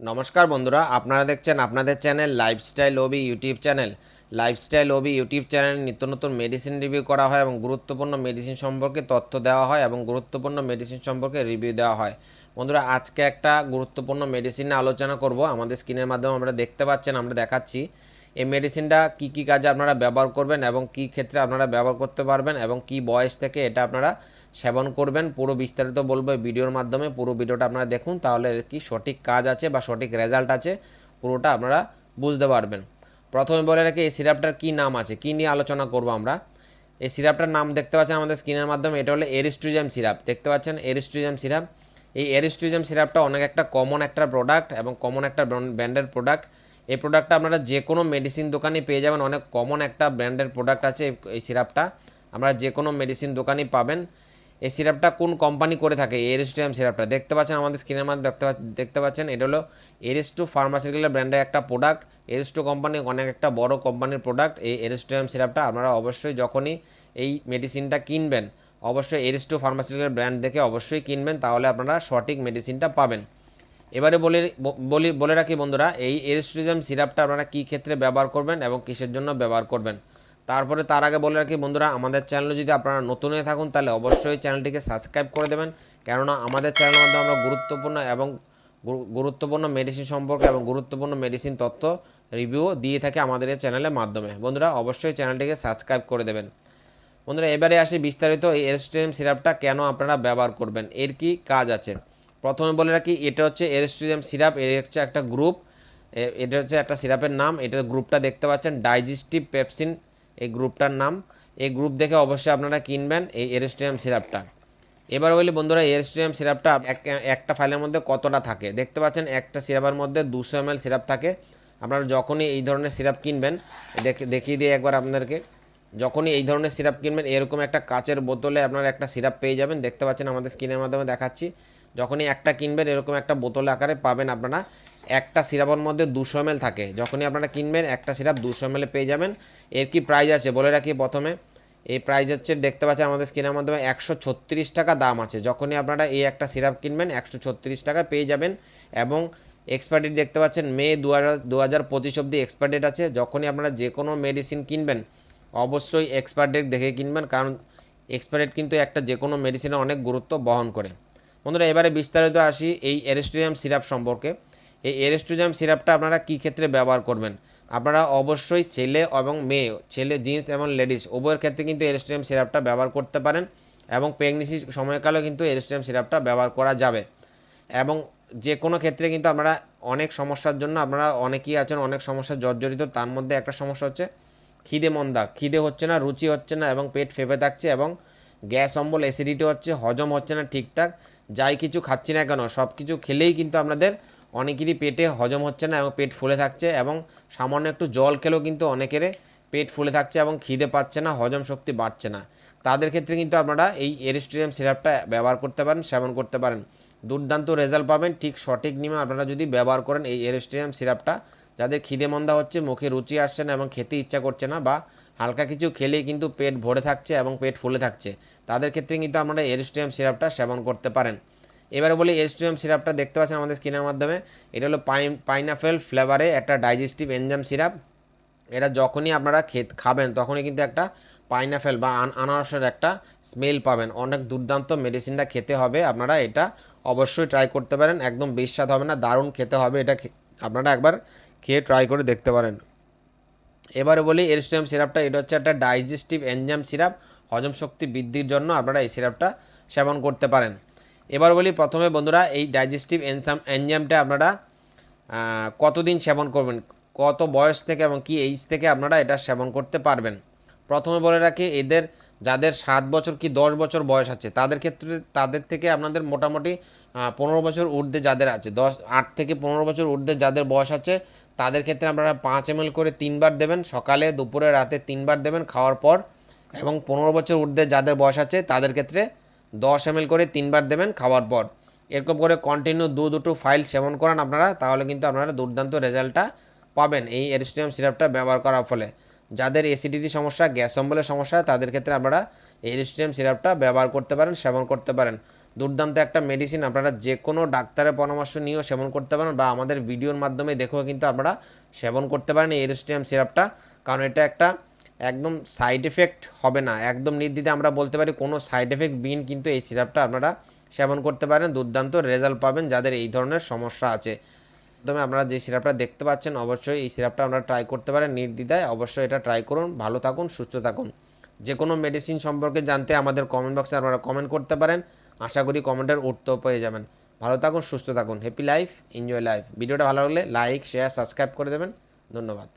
নমস্কার বন্ধুরা, আপনারা দেখছেন আপনাদের channel lifestyle Obi YouTube channel. Lifestyle Obi YouTube চ্যানেলে নিত্য নতুন মেডিসিন রিভিউ করা হয় এবং গুরুত্বপূর্ণ মেডিসিন সম্পর্কে তথ্য দেওয়া হয় এবং গুরুত্বপূর্ণ মেডিসিন সম্পর্কে রিভিউ দেওয়া হয়। বন্ধুরা, আজকে একটা গুরুত্বপূর্ণ মেডিসিন আলোচনা করব। আমাদের স্ক্রিনের মাধ্যমে আমরা দেখতে পাচ্ছেন, আমরা দেখাচ্ছি। এই মেডিসিনটা কি কি কাজে আপনারা ব্যবহার করবেন এবং কি ক্ষেত্রে আপনারা ব্যবহার করতে পারবেন এবং কি বয়স থেকে এটা আপনারা সেবন করবেন, পুরো বিস্তারিত বলব ভিডিওর মাধ্যমে। পুরো ভিডিওটা আপনারা দেখুন, তাহলে কি সঠিক কাজ আছে বা সঠিক রেজাল্ট আছে, পুরোটা আপনারা বুঝতে পারবেন। প্রথমে বলে রাখি, এই সিরাপটার কী নাম আছে? কী নিয়ে আলোচনা করব আমরা? এই সিরাপটার নাম দেখতে পাচ্ছেন আমাদের স্ক্রিনের মাধ্যমে, এটা হলো এরিস্ট্রিজাম সিরাপ দেখতে পাচ্ছেন এরিস্ট্রিজাম সিরাপ এই এরিস্ট্রিজাম সিরাপটা অনেক একটা কমন একটা প্রোডাক্ট এবং কমন একটা ব্র্যান্ডের প্রোডাক্ট এই প্রোডাক্টটা আপনারা যে কোনো মেডিসিন দোকানে পেয়ে যাবেন। অনেক কমন একটা ব্র্যান্ডের প্রোডাক্ট আছে এই- সিরাপটা আমরা যে কোনো মেডিসিন দোকানেই পাবেন। এই সিরাপটা কোন কোম্পানি করে থাকে? এরিস্টিয়াম সিরাপটা দেখতে পাচ্ছেন আমাদের স্ক্রিনের মধ্যে দেখতে দেখতে পাচ্ছেন? এটা হলো এরিস্টু ফার্মাসিউটিক্যাল ব্র্যান্ডের একটা প্রোডাক্ট এরিস্টু কোম্পানি অনেক একটা বড় কোম্পানির প্রোডাক্ট এই এরিস্টিয়াম সিরাপটা আপনারা অবশ্যই যখনই এই মেডিসিনটা কিনবেন, অবশ্যই এরিস্টু ফার্মাসিউটিক্যাল ব্র্যান্ড দেখে অবশ্যই কিনবেন, তাহলে আপনারা সঠিক মেডিসিনটা পাবেন। এবারে বলে, বলি, বলে রাখি বন্ধুরা, এই এরিস্ট্রিজম সিরাপটা আপনারা কী ক্ষেত্রে ব্যবহার করবেন এবং কিসের জন্য ব্যবহার করবেন? তারপরে তার আগে বলে রাখি বন্ধুরা, আমাদের চ্যানেলে যদি আপনারা নতুন হয়ে থাকুন, তাহলে অবশ্যই চ্যানেলটিকে সাবস্ক্রাইব করে দেবেন। কেননা আমাদের চ্যানেলের মধ্যে আমরা গুরুত্বপূর্ণ এবং গুরুত্বপূর্ণ মেডিসিন সম্পর্কে এবং গুরুত্বপূর্ণ মেডিসিন তথ্য রিভিউ দিয়ে থাকে আমাদের এই চ্যানেলের মাধ্যমে। বন্ধুরা, অবশ্যই চ্যানেলটিকে সাবস্ক্রাইব করে দেবেন। বন্ধুরা, এবারে আসি বিস্তারিত, এই এরিস্ট্রিয়াম সিরাপটা কেন আপনারা ব্যবহার করবেন? এর কি কাজ আছে? প্রথমে বলে রাখি, এটা হচ্ছে এরিস্ট্রিয়াম সিরাপ, এর হচ্ছে একটা গ্রুপ। এটা হচ্ছে একটা সিরাপের নাম, এটার গ্রুপটা দেখতে পাচ্ছেন, ডাইজেস্টিভ পেপসিন, এই গ্রুপটার নাম। এই গ্রুপ দেখে অবশ্যই আপনারা কিনবেন এই এরিস্ট্রিয়াম সিরাপটা। এবার বলি বন্ধুরা এরিস্ট্রিয়াম সিরাপটা এক- একটা ফাইলের মধ্যে কতটা থাকে? দেখতে পাচ্ছেন, একটা সিরাপের মধ্যে দুশো এম সিরাপ থাকে। আপনারা যখনই এই ধরনের সিরাপ কিনবেন, দেখে, দেখিয়ে দিয়ে একবার আপনাদেরকে। যখনই এই ধরনের সিরাপ কিনবেন, এরকম একটা কাচের বোতলে আপনারা একটা সিরাপ পেয়ে যাবেন। দেখতে পাচ্ছেন আমাদের স্ক্রিনের মাধ্যমে দেখাচ্ছি। যখনই একটা কিনবেন, এরকম একটা বোতল আকারে পাবেন আপনারা। একটা সিরাপের মধ্যে দুশো এম থাকে। যখনই আপনারা কিনবেন, একটা সিরাপ দুশো এম পেয়ে যাবেন। এর কি প্রাইস আছে? বলে রাখি প্রথমে। এই প্রাইস হচ্ছে, দেখতে পাচ্ছেন আমাদের স্ক্রিনের মাধ্যমে একশো ছত্রিশ টাকা দাম আছে। যখনই আপনারা এই একটা সিরাপ কিনবেন, একশো ছত্রিশ টাকা পেয়ে যাবেন। এবং এক্সপায়ার ডেট দেখতে পাচ্ছেন মে দু হাজার দু হাজার পঁচিশ অব্দি এক্সপায়ার ডেট আছে। যখনই আপনারা যে কোনো মেডিসিন কিনবেন অবশ্যই এক্সপায়ার ডেট দেখে কিনবেন, কারণ এক্সপায়ার ডেট কিন্তু একটা যে কোনো মেডিসিনে অনেক গুরুত্ব বহন করে। বন্ধুরা, এবারে বিস্তারিত আসি এই এরেস্ট্রিয়াম সিরাপ সম্পর্কে। এই এরেস্ট্রিয়াম সিরাপটা আপনারা কী ক্ষেত্রে ব্যবহার করবেন? আপনারা অবশ্যই ছেলে এবং মেয়ে, ছেলে জিন্স এবং লেডিস উভয়ের ক্ষেত্রে কিন্তু এরেস্ট্রিয়াম সিরাপটা ব্যবহার করতে পারেন এবং প্রেগনেন্সির সময়কালেও কিন্তু এরেস্ট্রিয়াম সিরাপটা ব্যবহার করা যাবে। এবং যে কোনো ক্ষেত্রে কিন্তু আমরা অনেক সমস্যার জন্য আপনারা অনেকেই আছেন, অনেক সমস্যা জর্জরিত, তার মধ্যে একটা সমস্যা হচ্ছে খিদে মন্দা। খিদে হচ্ছে না, রুচি হচ্ছে না এবং পেট ফেপে থাকছে এবং গ্যাস, অম্বল অ্যাসিডিটি হচ্ছে, হজম হচ্ছে না ঠিকঠাক। যাই কিছু খাচ্ছি না কেন সব কিছু খেলেই কিন্তু আপনাদের অনেকেরই পেটে হজম হচ্ছে না এবং পেট ফুলে থাকছে এবং সামান্য একটু জল খেলেও কিন্তু অনেকের পেট ফুলে থাকছে এবং খিদে পাচ্ছে না, হজম শক্তি বাড়ছে না। তাদের ক্ষেত্রে কিন্তু আপনারা এই এরিস্ট্রিয়াম সিরাপটা ব্যবহার করতে পারেন, সেবন করতে পারেন। দুর্দান্ত রেজাল্ট পাবেন, ঠিক সঠিক নিয়মে আপনারা যদি ব্যবহার করেন এই এরিস্ট্রিয়াম সিরাপটা যাদের খিদে মন্দা হচ্ছে, মুখে রুচি আসছে না এবং খেতে ইচ্ছা করছে না বা হালকা কিছু খেলেই কিন্তু পেট ভরে থাকছে এবং পেট ফুলে থাকছে, তাদের ক্ষেত্রে কিন্তু আপনারা এরিস্ট্রিয়াম সিরাপটা সেবন করতে পারেন। এবারে বলি এরিস্ট্রিয়াম সিরাপটা দেখতে পাচ্ছেন আমাদের স্কিনের মাধ্যমে, এটা হলো পাইন পাইনাপেল ফ্লেভারে একটা ডাইজেস্টিভ এনজাম সিরাপ, এটা যখনই আপনারা খেত খাবেন তখনই কিন্তু একটা পাইনাপেল বা আন- আনারসের একটা স্মেল পাবেন। অনেক দুর্দান্ত মেডিসিনটা খেতে হবে, আপনারা এটা অবশ্যই ট্রাই করতে পারেন, একদম বিস্বাদ হবে না, দারুণ খেতে হবে, এটা আপনারা একবার খেয়ে ট্রাই করে দেখতে পারেন। এবারে বলি এরিস্টিয়াম সিরাপটা, এটা হচ্ছে একটা ডাইজেস্টিভ এনজাম সিরাপ, হজম শক্তি বৃদ্ধির জন্য আপনারা এই সিরাপটা সেবন করতে পারেন। এবার বলি, প্রথমে বন্ধুরা, এই ডাইজেস্টিভ এনজাম এনজামটা আপনারা কতদিন সেবন করবেন, কত বয়স থেকে এবং কি এইজ থেকে আপনারা এটা সেবন করতে পারবেন। প্রথমে বলে রাখি, এদের, যাদের সাত বছর কি দশ বছর বয়স আছে, তাদের ক্ষেত্রে, তাদের থেকে আপনাদের মোটামুটি পনেরো বছর ঊর্ধ্বে যাদের আছে, দশ, আট থেকে পনেরো বছর ঊর্ধ্বে যাদের বয়স আছে তাদের ক্ষেত্রে আপনারা পাঁচ এম করে তিনবার দেবেন, সকালে, দুপুরে, রাতে তিনবার দেবেন খাওয়ার পর এবং পনেরো বছর ঊর্ধ্বে যাদের বয়স আছে তাদের ক্ষেত্রে দশ এম করে তিনবার দেবেন খাওয়ার পর। এরকম করে কন্টিনিউ দু, দুটো ফাইল সেবন করান আপনারা, তাহলে কিন্তু আপনারা দুর্দান্ত রেজাল্টটা পাবেন এই এরিস্টিয়াম সিরাপটা ব্যবহার করার ফলে। যাদের এসিডিটি সমস্যা গ্যাস অম্বলের সমস্যা, তাদের ক্ষেত্রে আপনারা এরিস্টিয়াম সিরাপটা ব্যবহার করতে পারেন, সেবন করতে পারেন। দুর্দান্ত একটা মেডিসিন আপনারা যে কোনো ডাক্তারের পরামর্শ নিয়েও সেবন করতে পারেন বা আমাদের ভিডিওর মাধ্যমে দেখেও কিন্তু আপনারা সেবন করতে পারেন এই এরোস্টিয়াম সিরাপটা কারণ এটা একটা একদম সাইড এফেক্ট হবে না। একদম নির্দ্বিধে আমরা বলতে পারি কোনো সাইড এফেক্ট বিন কিন্তু এই সিরাপটা আপনারা সেবন করতে পারেন, দুর্দান্ত রেজাল্ট পাবেন যাদের এই ধরনের সমস্যা আছে। প্রথমে আপনারা যে সিরাপটা দেখতে পাচ্ছেন, অবশ্যই এই সিরাপটা আপনারা ট্রাই করতে পারেন। নির্দ্বিধায় অবশ্যই এটা ট্রাই করুন। ভালো থাকুন, সুস্থ থাকুন। যে কোনো মেডিসিন সম্পর্কে জানতে আমাদের কমেন্ট বক্সে আপনারা কমেন্ট করতে পারেন। আশা করি কমেন্টের উত্তর পেয়ে যাবেন। ভালো থাকুন, সুস্থ থাকুন। হ্যাপি লাইফ এনজয় লাইফ ভিডিওটা ভালো লাগলে লাইক শেয়ার সাবস্ক্রাইব করে দেবেন। ধন্যবাদ।